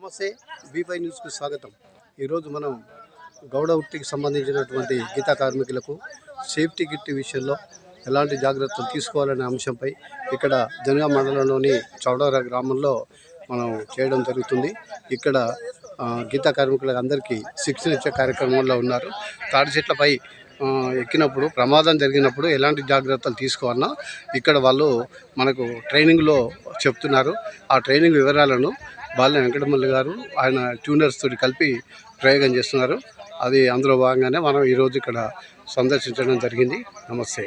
నమస్తే బీపై న్యూస్కు స్వాగతం. ఈరోజు మనం గౌడ వృత్తికి సంబంధించినటువంటి గీతా కార్మికులకు సేఫ్టీ కిట్ విషయంలో ఎలాంటి జాగ్రత్తలు తీసుకోవాలనే అంశంపై ఇక్కడ జనగా మండలంలోని చౌడవర గ్రామంలో మనం చేయడం జరుగుతుంది. ఇక్కడ గీతా కార్మికులకు అందరికీ శిక్షణ ఇచ్చే కార్యక్రమంలో ఉన్నారు. తాడి చెట్లపై ఎక్కినప్పుడు ప్రమాదం జరిగినప్పుడు ఎలాంటి జాగ్రత్తలు తీసుకోవాలన్నా ఇక్కడ వాళ్ళు మనకు ట్రైనింగ్లో చెప్తున్నారు. ఆ ట్రైనింగ్ వివరాలను బాల్య వెంకటమల్లి గారు ఆయన ట్యూనర్స్ తోటి కలిపి ప్రయోగం చేస్తున్నారు. అది అందులో భాగంగానే మనం ఈరోజు ఇక్కడ సందర్శించడం జరిగింది. నమస్తే.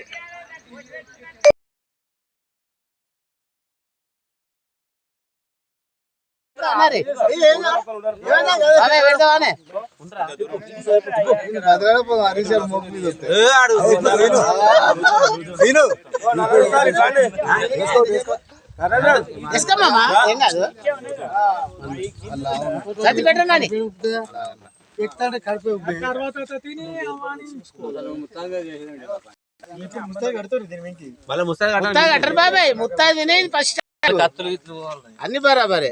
ఇసుకోమ్మా ఏం కాదు సర్ది పెట్టండి ముత్తా కట్టరు బాబాయ్ ముత్తా తినేది ఫస్ట్ అన్ని బరాబరే.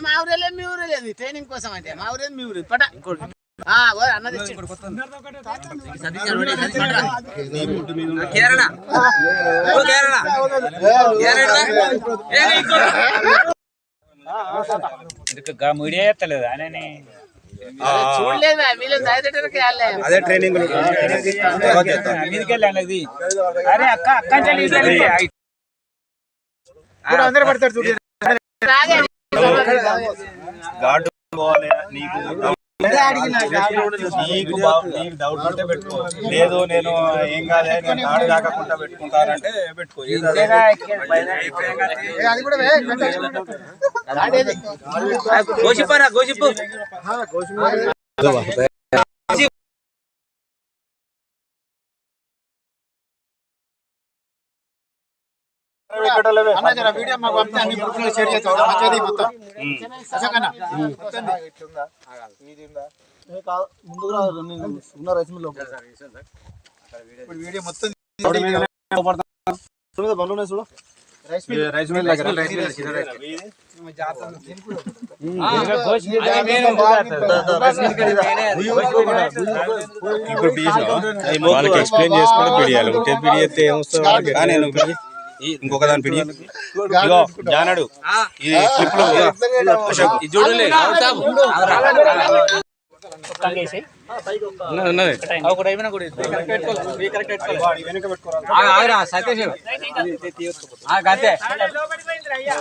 మా ఊరేలే మీ ఊరేలేదు ట్రైనింగ్ కోసం అంటే మా ఊరేది మీ ఊరు పట అన్న తెచ్చిండు. మీడియా ఎత్తలేదు అని అదే. ట్రైనింగ్ అరే అక్క అక్క. అందరూ పడతారు. గాడు పోవాలి నీకు నీకు బా- నీకు డౌట్ ఉంటే పెట్టుకో. లేదు నేను ఏం కాదు నేను గాడు కాకుండా పెట్టుకుంటానంటే పెట్టుకో. ఇంతేగా ఇక్కడ పైన గోసిపారా గోసిప్పు వాళ్ళకి ఎక్స్ప్లెయిన్ చేసుకుంటే పిడియాలి ఉంటే పిడియతే ఏమొస్తుంది కానీ నేను పిడి ఒకటి అయిపోయినా కూడా ఇది. వెనక పెట్టుకోరా ఆగు, ఆగురా, సతీష్. ఆగు, అంతే ఆ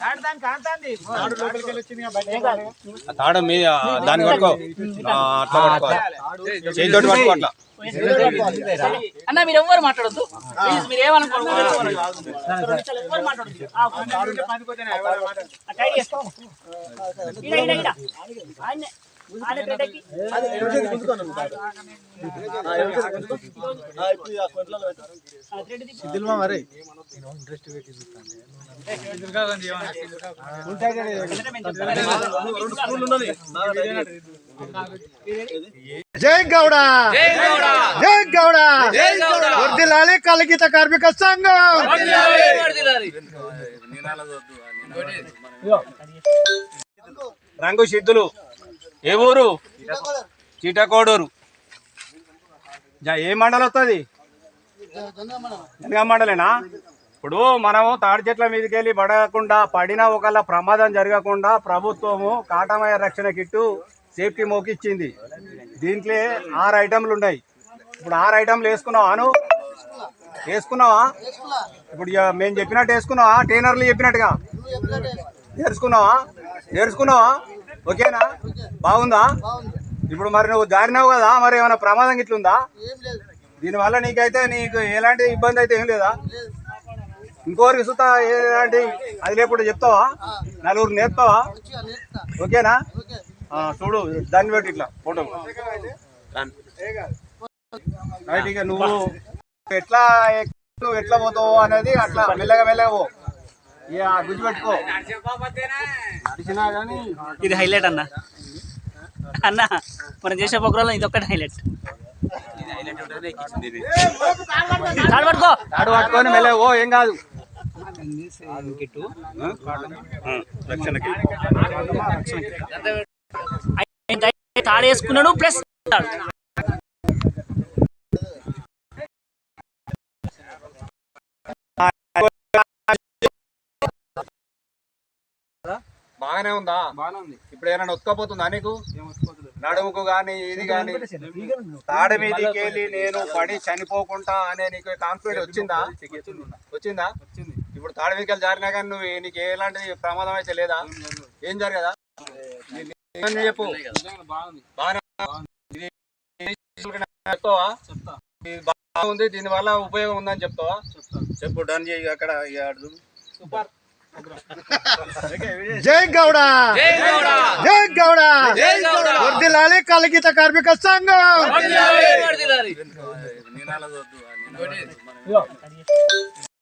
తాడు దాన్ని పట్టుకో. ఆ, అట్లా పట్టుకోవాలి చేతితోటి పట్టుకో అట్లా. అన్న మీరు ఎవరు మాట్లాడద్దు. ప్లీజ్ మీరు ఏమనుకోండి థ్రెడ్ తిప్పు. జై గౌడ. జై గౌడ. వర్ధిల్లాలి కలిగిత కార్మిక సంఘం. రంగు సిద్ధులు ఏ ఊరు? చీటకోడూరు. ఏ మండలం వస్తుంది జనగా మండలేనా? ఇప్పుడు మనము తాడి చెట్ల మీదకి వెళ్ళి పడకుండా పడిన ఒకళ్ళ ప్రమాదం జరగకుండా ప్రభుత్వము కాటమయ రక్షణ కిట్టు సేఫ్టీ మోకిచ్చింది. దీంట్లో ఆరు ఐటమ్లు ఉన్నాయి. ఇప్పుడు ఆరు ఐటమ్లు వేసుకున్నావు అను? వేసుకున్నావా? ఇప్పుడు మేము చెప్పినట్టు వేసుకున్నావా? ట్రైనర్లు చెప్పినట్టుగా? నేర్చుకున్నావా నేర్చుకున్నావా ఓకేనా? బాగుందా? ఇప్పుడు మరి నువ్వు జారినావు కదా మరి ఏమైనా ప్రమాదం ఇట్లుందా దీనివల్ల నీకైతే నీకు ఎలాంటి ఇబ్బంది అయితే ఏం లేదా? ఇంకోరికి సుతా ఎలాంటి అది లేకుండా చెప్తావా? నలుగురు నేర్పుతావా ఓకేనా? చూడు దాన్ని పెట్టి ఇట్లా ఫోటో. రైట్ ఇక నువ్వు ఎట్లా నువ్వు ఎట్లా పోతావు అనేది అట్లా మెల్లగా మెల్లగా పో. గుర్తుపెట్టుకో నడిచినా కానీ ఇది హైలైట్ అన్న. అన్న మనం చేసే ప్రోగ్రాంలో ఇది ఒక్కటి హైలైట్ తాడు పట్టుకో. తాడు పట్టుకొని మెల్లగా ఓ ఏం కాదు. ఆయన తాడు వేసుకున్నాడు ప్లస్ బాగానే ఉందా? బాగానే ఉంది. ఇప్పుడు ఏమైనా ఉతకపోతుందా నీకు? నడుముకు గాని ఇది గాని తాడ మీదకి వెళ్ళి నేను పడి చనిపోకుండా అనే నీకు కాన్ఫిడెంట్ వచ్చిందా? వచ్చిందా? ఇప్పుడు తాడ మీదకి వెళ్ళి జారినా కానీ నువ్వు నీకు ఎలాంటి ప్రమాదం అయితే లేదా? ఏం జరగదా? చెప్పు? బాగుంది. దీని వల్ల ఉపయోగం ఉందని చెప్తావా? చెప్పు డన్ చేయి అక్కడ చూడు. జై గౌడ. జై గౌడ. వర్ధిల్లాలి కలిగిత కార్మిక సంఘం.